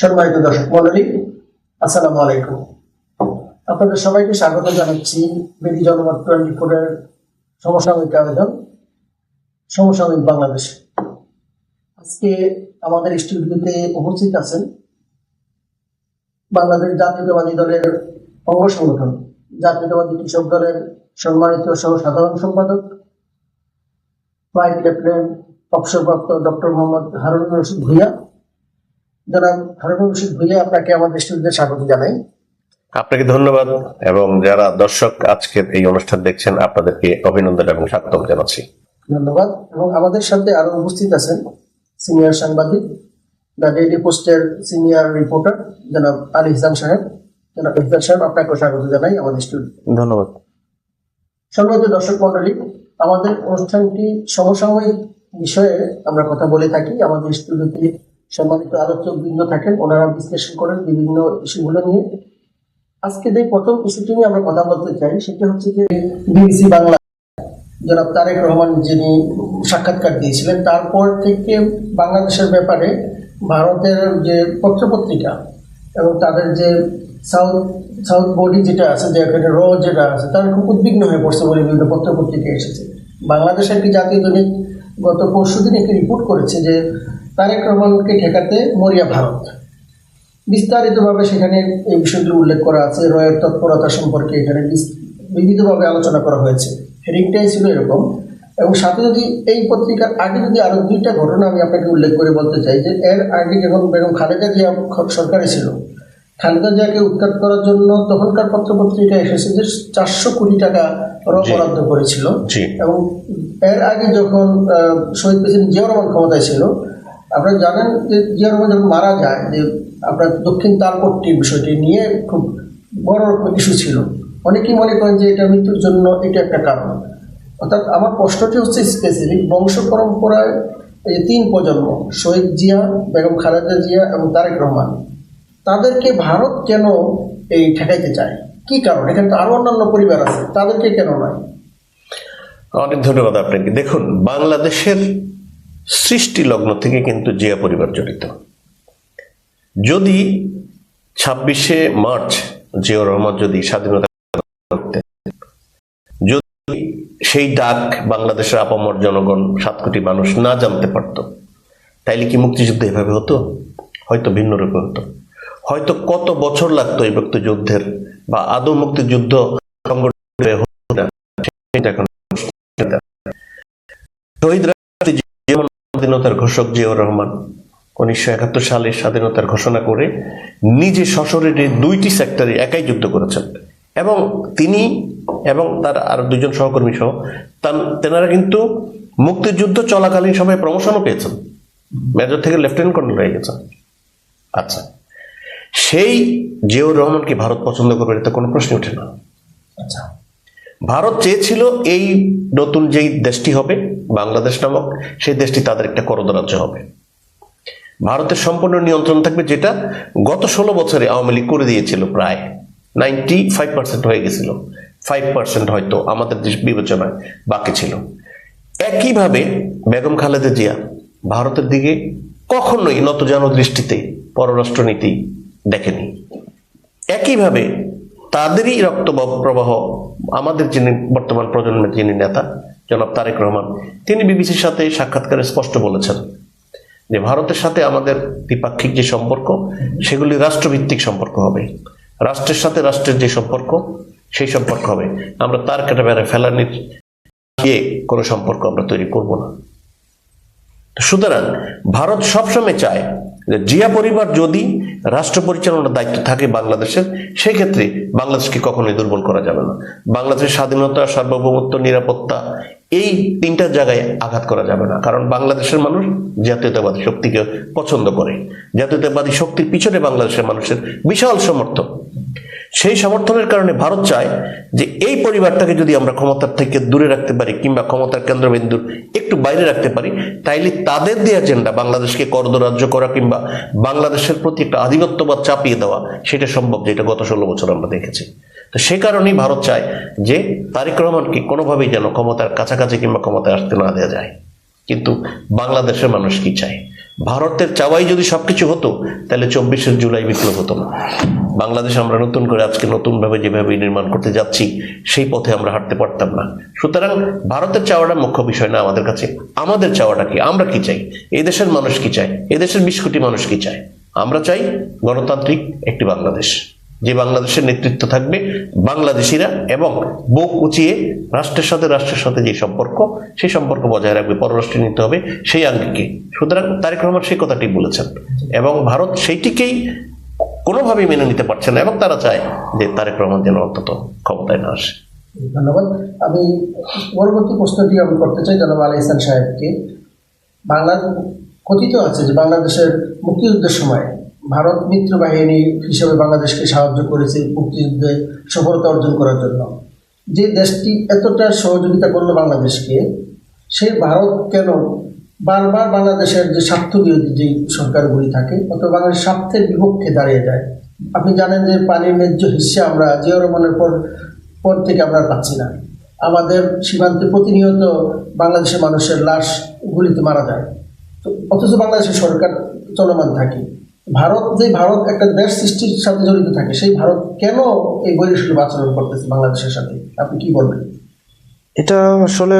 সম্মানিত দর্শক মন্ডলী, আসসালামু আলাইকুম। আপনাদের সবাইকে স্বাগত জানাচ্ছি বেদি জনমত টোয়েন্টি ফোরের সমসাময়িক আবেদন, সমসাময়িক বাংলাদেশ। আজকে আমাদের স্টুডিওতে উপস্থিত আছেন বাংলাদেশ জাতীয়তাবাদী দলের অঙ্গ সংগঠন, জাতীয়তাবাদী কৃষক দলের সম্মানিত সহ সাধারণ সম্পাদক ফ্লাইট লেফটেন্যান্ট অবসরপ্রাপ্ত ডক্টর মোহাম্মদ হারুন রশিদ ভুইয়া জনাব হারুন রশিদ ভুইয়া আপনাকে আমাদের স্টুডিওতে স্বাগত জানাই। আপনাকে ধন্যবাদ এবং যারা দর্শক আজকের এই অনুষ্ঠান দেখছেন আপনাদেরকে অভিনন্দন এবং স্বাগতম জানাচ্ছি। ধন্যবাদ। এবং আমাদের সাথে আরও উপস্থিত আছেন সিনিয়র সাংবাদিক দ্য ডেইলি পোস্টের সিনিয়র রিপোর্টার জনাব আলী ইসলাম সাহেব। জনাব ইফতার সাহেব আপনাকেও স্বাগত জানাই আমাদের স্টুডিও ধন্যবাদ। সম্মানিত দর্শক মন্ডলী আমাদের অনুষ্ঠানটি সমসাময়িক বিষয়ে আমরা কথা বলে থাকি। আমাদের স্টুডিওতে সম্মানিত আলোচক বৃন্দ থাকেন, ওনারা বিশ্লেষণ করেন বিভিন্ন ইস্যুগুলো নিয়ে। আজকে যে প্রথম ইস্যুটি নিয়ে আমরা কথা বলতে চাই, সেটা হচ্ছে যে বিবিসি বাংলা, জনাব তারেক রহমান যিনি সাক্ষাৎকার দিয়েছিলেন, তারপর থেকে বাংলাদেশের ব্যাপারে ভারতের যে পত্রপত্রিকা এবং তাদের যে সাউথ সাউথ বডি যেটা আছে, যে র যেটা আছে, তারা খুব উদ্বিগ্ন হয়ে পড়ছে বলে বিভিন্ন পত্রপত্রিকা এসেছে। বাংলাদেশের একটি জাতীয় দৈনিক গত পরশু দিন একটি রিপোর্ট করেছে যে তারেক রহমানকে ঠেকাতে মরিয়া ভারত। বিস্তারিতভাবে সেখানে এই বিষয়গুলো উল্লেখ করা আছে। রয়ের তৎপরতা সম্পর্কে এখানে বিবিধভাবে আলোচনা করা হয়েছে। হেডিংটাই ছিল এরকম। এবং সাথে যদি এই পত্রিকার আগে যদি আরও দুইটা ঘটনা আমি আপনাকে উল্লেখ করে বলতে চাই যে এর আগে যখন বেগম খালেদা জিয়া সরকারে ছিল খালেদা জিয়াকে উৎখাত করার জন্য তখনকার পত্রপত্রিকা এসেছে যে চারশো কোটি টাকা। বরাদ্দ করেছিল। এবং এর আগে যখন শহীদ প্রেসিডেন্ট জিয়া রহমান ক্ষমতায় ছিল আপনারা জানেন যে জিয়া রহমান যখন মারা যায়, যে আপনার দক্ষিণ তালপট্টির বিষয়টি নিয়ে খুব বড় রকম ইস্যু ছিল। অনেকেই মনে করেন যে এটা মৃত্যুর জন্য এটা একটা কারণ। অর্থাৎ আমার প্রশ্নটি হচ্ছে স্পেসিফিক বংশ পরম্পরায় এই তিন প্রজন্ম, শহীদ জিয়া, বেগম খালেদা জিয়া এবং তারেক রহমান, তাদেরকে ভারত কেন এই ঠেকাইতে চায়? কি কারণ? এখানে তো আরও অন্যান্য পরিবার আছে, তাদেরকে কেন নয়? অনেক ধন্যবাদ আপনাকে। দেখুন, বাংলাদেশের সৃষ্টি লগ্ন থেকে কিন্তু জিয়া পরিবার জড়িত। যদি ছাব্বিশে মার্চ জিয়াউর রহমান যদি স্বাধীনতা যদি সেই ডাক বাংলাদেশের আপামর জনগণ সাত কোটি মানুষ না জানতে পারত, তাইলে কি মুক্তিযুদ্ধ এভাবে হতো? হয়তো ভিন্ন রূপে হতো। হয়তো কত বছর লাগতো এই মুক্তিযুদ্ধের বা আদৌ মুক্তিযুদ্ধ সংগঠিত হয়ে হতো না সেটা এখন শহীদ রাষ্ট্রপতি যেমন স্বাধীনতার ঘোষক জিয়াউর রহমান উনিশশো একাত্তর সালে স্বাধীনতার ঘোষণা করে নিজে সশরীরে দুইটি সেক্টরে একাই যুদ্ধ করেছেন। এবং তিনি এবং তার আরও দুজন সহকর্মী সহ তেনারা কিন্তু মুক্তিযুদ্ধ চলাকালীন সময়ে প্রমোশনও পেয়েছেন। মেজর থেকে লেফটেন্যান্ট কর্নেল হয়ে গেছেন। আচ্ছা সেই জিয়াউর রহমানকে ভারত পছন্দ করবে এটা কোনো প্রশ্ন ওঠে না। আচ্ছা। ভারত চেয়েছিল এই নতুন যেই দেশটি হবে বাংলাদেশ নামক সেই দেশটি তাদের একটা করদ রাজ্য হবে। ভারতের সম্পূর্ণ নিয়ন্ত্রণ থাকবে যেটা গত ষোলো বছরে আওয়ামী লীগ করে দিয়েছিল প্রায় নাইনটি ফাইভ পার্সেন্ট হয়ে গেছিল। ফাইভ পার্সেন্ট হয়তো আমাদের দেশ বিবেচনায় বাকি ছিল। একইভাবে বেগম খালেদা জিয়া ভারতের দিকে কখনোই নতজানো দৃষ্টিতে পররাষ্ট্রনীতি দেখেনি। একইভাবে তাদেরই রক্ত প্রবাহ আমাদের যিনি বর্তমান প্রজন্মের যিনি নেতা জনাব তারেক রহমান, তিনি বিবিসির সাথে সাক্ষাৎকারে স্পষ্ট বলেছেন যে ভারতের সাথে আমাদের দ্বিপাক্ষিক যে সম্পর্ক, সেগুলি রাষ্ট্রভিত্তিক সম্পর্ক হবে। রাষ্ট্রের সাথে রাষ্ট্রের যে সম্পর্ক, সেই সম্পর্ক হবে। আমরা তার কেটে বেড়ে ফেলানির গিয়ে কোনো সম্পর্ক আমরা তৈরি করব না। সুতরাং ভারত সবসময় চায় যে জিয়া পরিবার যদি রাষ্ট্র পরিচালনার দায়িত্ব থাকে বাংলাদেশের, সেক্ষেত্রে বাংলাদেশকে কখনোই দুর্বল করা যাবে না। বাংলাদেশের স্বাধীনতা, সার্বভৌমত্ব, নিরাপত্তা এই তিনটা জায়গায় আঘাত করা যাবে না। কারণ বাংলাদেশের মানুষ জাতীয়তাবাদী শক্তিকে পছন্দ করে। জাতীয়তাবাদী শক্তির পিছনে বাংলাদেশের মানুষের বিশাল সমর্থন সেই সমর্থনের কারণে ভারত চায় যে এই পরিবারটাকে যদি আমরা ক্ষমতার থেকে দূরে রাখতে পারি কিংবা ক্ষমতার কেন্দ্রবিন্দুর একটু বাইরে রাখতে পারি, তাইলে তাদের যে এজেন্ডা বাংলাদেশকে করদরাজ্য করা কিংবা বাংলাদেশের প্রতি একটা আধিপত্যবাদ চাপিয়ে দেওয়া, সেটা সম্ভব, যেটা গত ষোলো বছর আমরা দেখেছি। তো সে কারণেই ভারত চায় যে তারেক রহমানকে কোনোভাবেই যেন ক্ষমতার কাছাকাছি কিংবা ক্ষমতায় আসতে না দেওয়া যায়। কিন্তু বাংলাদেশের মানুষ কি চায়? ভারতের চাওয়াই যদি সবকিছু হতো, তাহলে চব্বিশে জুলাই বিপ্লব হতো না। বাংলাদেশ আমরা নতুন করে আজকে নতুনভাবে যেভাবে নির্মাণ করতে যাচ্ছি, সেই পথে আমরা হাঁটতে পারতাম না। সুতরাং ভারতের চাওয়াটা মুখ্য বিষয় না, আমাদের কাছে। আমাদের চাওয়াটা কি? আমরা কি চাই? এই দেশের মানুষ কি চায়? এই দেশের বিশ কোটি মানুষ কি চায়? আমরা চাই গণতান্ত্রিক একটি বাংলাদেশ। যে বাংলাদেশের নেতৃত্ব থাকবে, বাংলাদেশিরা এবং বুক উঁচিয়ে রাষ্ট্রের সাথে রাষ্ট্রের সাথে যে সম্পর্ক, সেই সম্পর্ক বজায় রাখবে, পররাষ্ট্রে নিতে হবে সেই আঙ্গিকে। সুতরাং তারেক রহমান সেই কথাটি বলেছেন এবং ভারত সেইটিকেই কোনোভাবেই মেনে নিতে পারছে না এবং তারা চায় যে তারেক রহমান যেন অন্তত ক্ষমতায় না আসে। ধন্যবাদ। আমি পরবর্তী প্রশ্নটি আমি করতে চাই জনাব আলী ইহসান সাহেবকে। বাংলা কথিত আছে যে বাংলাদেশের মুক্তিযুদ্ধের সময় ভারত মিত্র বাহিনী হিসেবে বাংলাদেশকে সাহায্য করেছে মুক্তিযুদ্ধে সফলতা অর্জন করার জন্য। যে দেশটি এতটা সহযোগিতা করল বাংলাদেশকে সেই ভারত কেন বারবার বাংলাদেশের যে স্বার্থ বিরোধী যে সরকারগুলি থাকে, অথবা বাংলাদেশের স্বার্থের বিপক্ষে দাঁড়িয়ে যায়। আপনি জানেন যে পানির ন্যায্য হিসা আমরা জিয়া রহমানের পর পর থেকে আমরা পাচ্ছি না। আমাদের সীমান্তে প্রতিনিয়ত বাংলাদেশের মানুষের লাশ গুলিতে মারা যায়। তো অথচ বাংলাদেশের সরকার চলমান থাকে। ভারত, যে ভারত একটা দেশ সৃষ্টির সাথে জড়িত থাকে, সেই ভারত কেন এই বৈরসুলভ আচরণ করতেছে বাংলাদেশের সাথে? আপনি কি বলবেন? এটা আসলে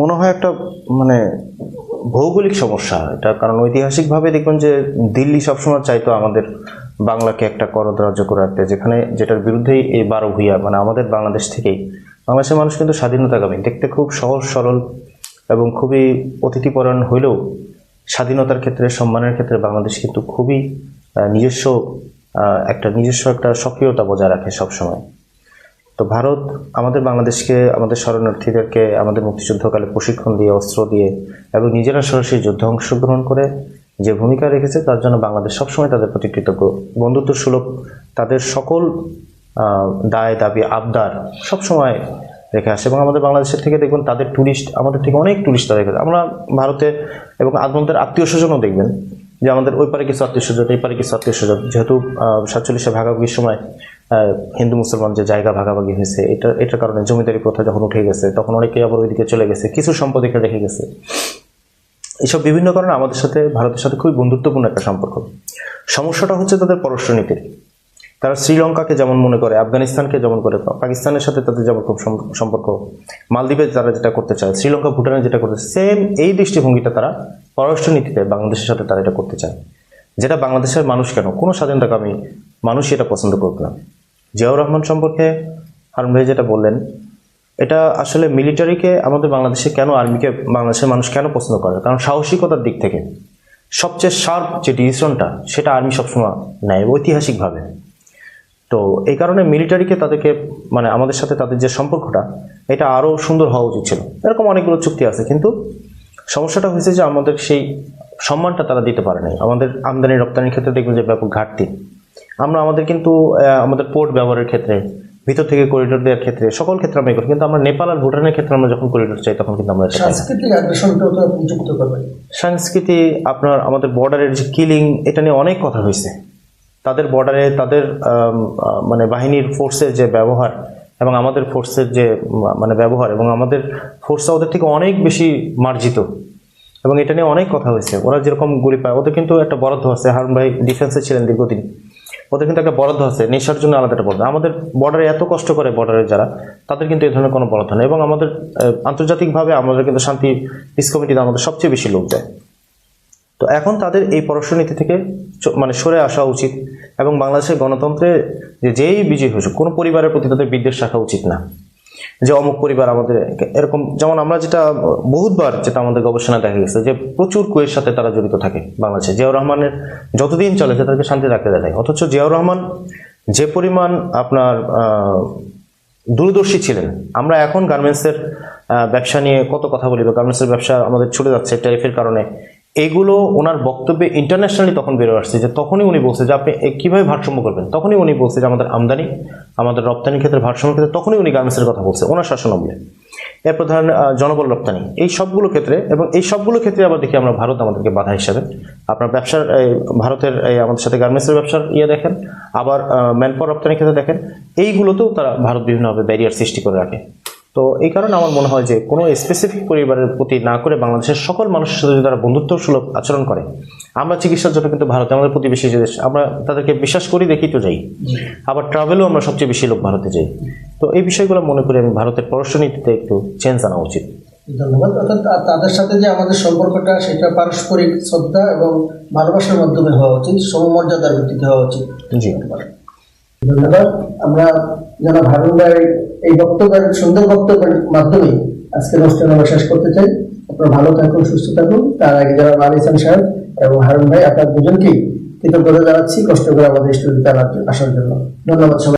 মনে হয় একটা মানে ভৌগোলিক সমস্যা। এটা কারণ ঐতিহাসিকভাবে দেখবেন যে দিল্লি সবসময় চাইতো আমাদের বাংলাকে একটা করদ রাজ্য করে রাখতে, যেখানে যেটার বিরুদ্ধেই এই বারো ভূঁইয়া মানে আমাদের বাংলাদেশ থেকেই। বাংলাদেশের মানুষ কিন্তু স্বাধীনতাকামী দেখতে খুব সহজ, সরল এবং খুবই অতিথিপরায়ণ হইলেও স্বাধীনতার ক্ষেত্রে, সম্মানের ক্ষেত্রে বাংলাদেশ কিন্তু খুবই নিজস্ব একটা নিজস্ব একটা সক্রিয়তা বজায় রাখে সবসময়। তো ভারত আমাদের বাংলাদেশকে, আমাদের শরণার্থীদেরকে, আমাদের মুক্তিযুদ্ধকালে প্রশিক্ষণ দিয়ে, অস্ত্র দিয়ে এবং নিজেরা সরাসরি যুদ্ধে অংশগ্রহণ করে যে ভূমিকা রেখেছে, তার জন্য বাংলাদেশ সবসময় তাদের প্রতি কৃতজ্ঞ। বন্ধুত্ব সুলভ তাদের সকল দায়, দাবি, আবদার সবসময় রেখে আসে। এবং আমাদের বাংলাদেশের থেকে দেখবেন তাদের ট্যুরিস্ট আমাদের থেকে অনেক ট্যুরিস্ট রেখে আমরা ভারতে এবং আমাদের আত্মীয় স্বজনও দেখবেন যে আমাদের ওই পারে কিছু আত্মীয় স্বজন এই পারে কিছু আত্মীয় স্বজন যেহেতু সাতচল্লিশে ভাগাভাগির সময় হিন্দু, মুসলমান যে জায়গা ভাগাভাগি হয়েছে, এটা, এটার কারণে জমিদারি প্রথা যখন উঠে গেছে, তখন অনেকেই আবার ওইদিকে চলে গেছে, কিছু সম্পদ এখানে রেখে গেছে। এসব বিভিন্ন কারণে আমাদের সাথে, ভারতের সাথে খুবই বন্ধুত্বপূর্ণ একটা সম্পর্ক। সমস্যাটা হচ্ছে তাদের পররাষ্ট্রনীতির তারা শ্রীলঙ্কাকে যেমন মনে করে, আফগানিস্তানকে যেমন করে, পাকিস্তানের সাথে তাদের যেমন খুব সম্পর্ক। মালদ্বীপে তারা যেটা করতে চায়, শ্রীলঙ্কা, ভুটানে যেটা করতে সেম এই দৃষ্টিভঙ্গিটা তারা পররাষ্ট্র পররাষ্ট্রনীতিতে বাংলাদেশের সাথে তারা এটা করতে চায়। যেটা বাংলাদেশের মানুষ কেন? কোনো স্বাধীনতাকামী মানুষ এটা পছন্দ করবে না। জিয়াউর রহমান সম্পর্কে হারুন ভাই যেটা বললেন, এটা আসলে মিলিটারিকে আমাদের বাংলাদেশে কেন, আর্মিকে বাংলাদেশের মানুষ কেন পছন্দ করে? কারণ সাহসিকতার দিক থেকে সবচেয়ে শার্প যে ডিসিশনটা, সেটা আর্মি সবসময় নেয় ঐতিহাসিকভাবে। তো এই কারণে মিলিটারিকে তাদেরকে মানে আমাদের সাথে তাদের যে সম্পর্কটা এটা আরও সুন্দর হওয়া উচিত ছিল। এরকম অনেকগুলো চুক্তি আছে কিন্তু সমস্যাটা হয়েছে যে আমাদের সেই সম্মানটা তারা দিতে পারে নাই। আমাদের আমদানি রপ্তানির ক্ষেত্রে দেখবেন যে ব্যাপক ঘাটতি। আমরা আমাদের কিন্তু আমাদের পোর্ট ব্যবহারের ক্ষেত্রে ভিতর থেকে করিডোর দেওয়ার ক্ষেত্রে সকল ক্ষেত্রে আমরা করি কিন্তু আমরা নেপাল আর ভুটানের ক্ষেত্রে আমরা যখন করিডোর চাই তখন কিন্তু আমরা সংস্কৃতি আপনার আমাদের বর্ডারের যে কিলিং এটা নিয়ে অনেক কথা হয়েছে। তাদের বর্ডারে তাদের মানে বাহিনীর ফোর্সের যে ব্যবহার এবং আমাদের ফোর্সের যে মানে ব্যবহার এবং আমাদের ফোর্সটা ওদের থেকে অনেক বেশি মার্জিত এবং এটা নিয়ে অনেক কথা হয়েছে। ওরা যেরকম গুলি পায়, ওদের কিন্তু একটা বরাদ্দ আছে। হারুন ভাই ডিফেন্সে ছিলেন দীর্ঘদিন। ওদের কিন্তু একটা বরাদ্দ আছে। নেশার জন্য আলাদা একটা বরাদ্দ। আমাদের বর্ডারে এত কষ্ট করে বর্ডারের যারা, তাদের কিন্তু এই ধরনের কোনো বরাদ্দ নেই এবং আমাদের আন্তর্জাতিকভাবে আমাদের কিন্তু শান্তি পিস কমিটিতে আমাদের সবচেয়ে বেশি লোক যায় তো এখন তাদের এই পররাষ্ট্রনীতি থেকে মানে সরে আসা উচিত এবং বাংলাদেশের গণতন্ত্রে যে যেই বিজয়ী হয়েছে, কোনো পরিবারের প্রতি তাদের বিদ্বেষ রাখা উচিত না। যে অমুক পরিবার আমাদের, এরকম যেমন আমরা যেটা বহুতবার যেটা আমাদের গবেষণা দেখা গেছে যে প্রচুর কুয়ের সাথে তারা জড়িত থাকে বাংলাদেশে। জিয়াউর রহমানের যতদিন চলে তাদেরকে শান্তি রাখতে দেয়। অথচ জিয়াউর রহমান যে পরিমাণ আপনার দূরদর্শী ছিলেন, আমরা এখন গার্মেন্টসের ব্যবসা নিয়ে কত কথা বলি বা গার্মেন্টসের ব্যবসা আমাদের ছুটে যাচ্ছে ট্যারিফের কারণে। এইগুলো ওনার বক্তব্যে ইন্টারন্যাশনালি তখন বেরো আসছে যে তখনই উনি বলছে যে আপনি কীভাবে ভারসাম্য করবেন? তখনই উনি বলছে যে আমাদের আমদানি আমাদের রপ্তানির ক্ষেত্রে ভারসাম্য ক্ষেত্রে তখনই উনি গার্মেন্টসের কথা বলছে ওনার শাসনামলে এর প্রধান আহ, জনবল রপ্তানি। এই সবগুলো ক্ষেত্রে এবং এই সবগুলো ক্ষেত্রে আবার দেখি আমরা ভারত আমাদেরকে বাধা হিসাবে। আপনার ব্যবসার ভারতের আমাদের সাথে গার্মেন্টসের ব্যবসার ইয়ে দেখেন আবার ম্যান পাওয়ার রপ্তানির ক্ষেত্রে দেখেন এইগুলোতেও তারা ভারত বিভিন্নভাবে ব্যারিয়ার সৃষ্টি করে রাখে। তো এই কারণে আমার মনে হয় যে কোনো স্পেসিফিক পরিবারের প্রতি না করে বাংলাদেশের সকল মানুষের সাথে যদি তারা বন্ধুত্ব সুলভ আচরণ করে আমরা চিকিৎসার জন্য কিন্তু ভারতে আমাদের প্রতিবেশী যে দেশ আমরা তাদেরকে বিশ্বাস করি দেখি তো যাই। আবার ট্রাভেলও আমরা সবচেয়ে বেশি লোক ভারতে যাই। তো এই বিষয়গুলো মনে করি আমি ভারতের পররাষ্ট্রনীতিতে একটু চেঞ্জ আনা উচিত। ধন্যবাদ। অর্থাৎ তাদের সাথে যে আমাদের সম্পর্কটা সেটা পারস্পরিক শ্রদ্ধা এবং ভালোবাসার মাধ্যমে হওয়া উচিত সমমর্যাদার ভিত্তিতে হওয়া উচিত। ধন্যবাদ। আমরা যারা ভাই এই বক্তব্যের সুন্দর বক্তব্যের মাধ্যমে আজকে অনুষ্ঠান আমরা শেষ করতে চাই। আপনারা ভালো থাকুন, সুস্থ থাকুন। তার আগে যারা আলিসান সাহেব এবং হারুন ভাই, আপনার দুজনকেই কৃতজ্ঞতা জানাচ্ছি, কষ্ট করে আমাদের স্টুডিওতে আসার জন্য। ধন্যবাদ সবাই